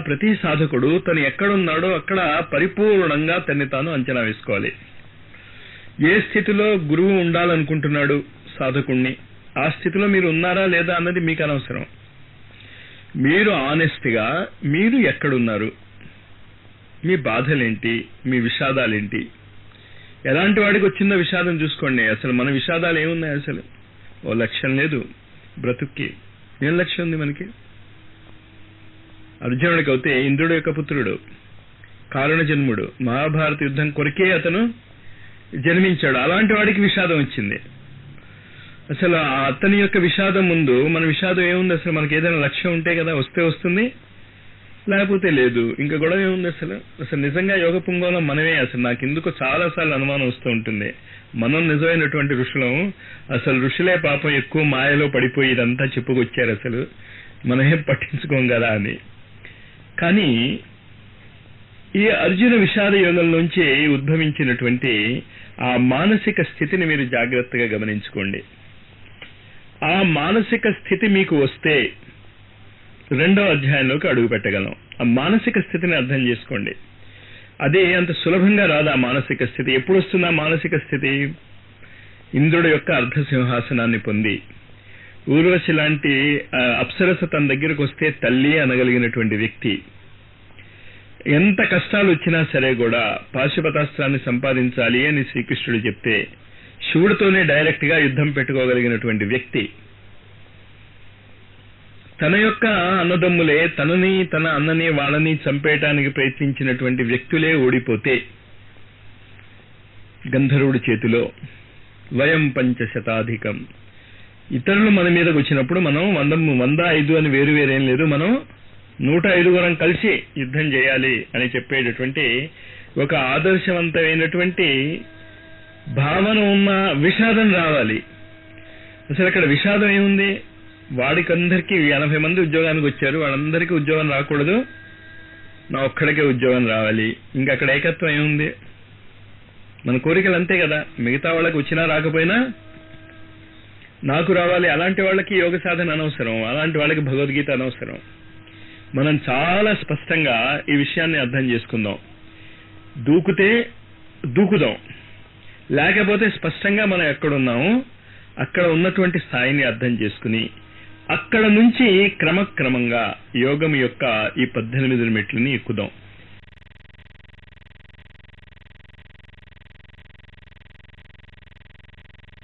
ప్రతి సాధకుడు తను ఎక్కడున్నాడో అక్కడ పరిపూర్ణంగా తన్ని తాను అంచనా వేసుకోవాలి. ఏ స్థితిలో గురువు ఉండాలనుకుంటున్నాడు సాధకుణ్ణి? ఆ స్థితిలో మీరు ఉన్నారా లేదా అన్నది మీకు అనవసరం. మీరు ఆనెస్ట్గా మీరు ఎక్కడున్నారు? మీ బాధలేంటి? మీ విషాదాలేంటి? ఎలాంటి వాడికి వచ్చిందో విషాదం చూసుకోండి. అసలు మన విషాదాలు ఏమున్నాయి అసలు? ఓ లక్ష్యం లేదు. బ్రతుక్కి. ఏం లక్ష్యం ఉంది మనకి? అర్జునుడికి అయితే ఇంద్రుడు యొక్క పుత్రుడు? కారుణ జన్ముడు మహాభారత యుద్ధం కొరికే అతను జన్మించాడు. అలాంటి వాడికి విషాదం వచ్చింది. అసలు ఆ అతని యొక్క విషాదం ముందు మన విషాదం ఏముంది అసలు? మనకి ఏదైనా లక్ష్యం ఉంటే కదా వస్తే వస్తుంది? లేకపోతే లేదు. ఇంకా గొడవ ఏముంది అసలు? అసలు నిజంగా యోగ పుంగంలో మనమే అసలు. నాకు ఎందుకు చాలా సార్లు అనుమానం వస్తూ ఉంటుంది. మనం నిజమైనటువంటి ఋషులం. అసలు ఋషులే పాపం ఎక్కువ మాయలో పడిపోయి ఇదంతా చెప్పుకొచ్చారు అసలు. మనమేం పట్టించుకోం కదా అని. కానీ ఈ అర్జున విషాద యోగంలోంచి ఉద్భవించినటువంటి ఆ మానసిక స్థితిని మీరు జాగ్రత్తగా గమనించుకోండి. ఆ మానసిక స్థితి మీకు వస్తే రెండో అధ్యాయంలోకి అడుగు పెట్టగలం. ఆ మానసిక స్థితిని అర్థం చేసుకోండి. అదే అంత సులభంగా రాదు ఆ మానసిక స్థితి. ఎప్పుడు వస్తుంది ఆ మానసిక స్థితి? ఇంద్రుడు యొక్క అర్ధ సింహాసనాన్ని పొంది ఊర్వశి లాంటి అప్సరస తన దగ్గరకు వస్తే తల్లి అనగలిగినటువంటి వ్యక్తి ఎంత కష్టాలు వచ్చినా సరే కూడా పాశుపతాస్త్రాన్ని సంపాదించాలి అని శ్రీకృష్ణుడు చెప్తే శివుడితోనే డైరెక్ట్గా యుద్ధం పెట్టుకోగలిగినటువంటి వ్యక్తి. తన యొక్క అన్నదమ్ములే తనని తన అన్నని వాళ్ళని చంపేయటానికి ప్రయత్నించినటువంటి వ్యక్తులే ఓడిపోతే గంధర్వుడి చేతిలో వయం పంచశతాధికం. ఇతరులు మన మీదకి వచ్చినప్పుడు మనం వంద వంద ఐదు అని వేరు వేరేం లేదు. మనం నూట ఐదుగురం కలిసి యుద్ధం చేయాలి అని చెప్పేటటువంటి ఒక ఆదర్శవంతమైనటువంటి భావన ఉన్న విషాదం రావాలి. అసలు అక్కడ విషాదం ఏముంది? వాడికందరికీ ఎనభై మంది ఉద్యోగానికి వచ్చారు. వాళ్ళందరికీ ఉద్యోగం రాకూడదు. నా ఒక్కడికే ఉద్యోగం రావాలి. ఇంకా అక్కడ ఏకత్వం ఏముంది? మన కోరికలు అంతే కదా. మిగతా వాళ్ళకి వచ్చినా రాకపోయినా నాకు రావాలి. అలాంటి వాళ్ళకి యోగ సాధన అనవసరం. అలాంటి వాళ్ళకి భగవద్గీత అనవసరం. మనం చాలా స్పష్టంగా ఈ విషయాన్ని అర్థం చేసుకుందాం. దూకుతే దూకుదాం. లేకపోతే స్పష్టంగా మనం ఎక్కడున్నాము అక్కడ ఉన్నటువంటి స్థాయిని అర్థం చేసుకుని అక్కడ నుంచి క్రమక్రమంగా యోగం యొక్క ఈ పద్దెనిమిది మెట్లని ఎక్కుదాం.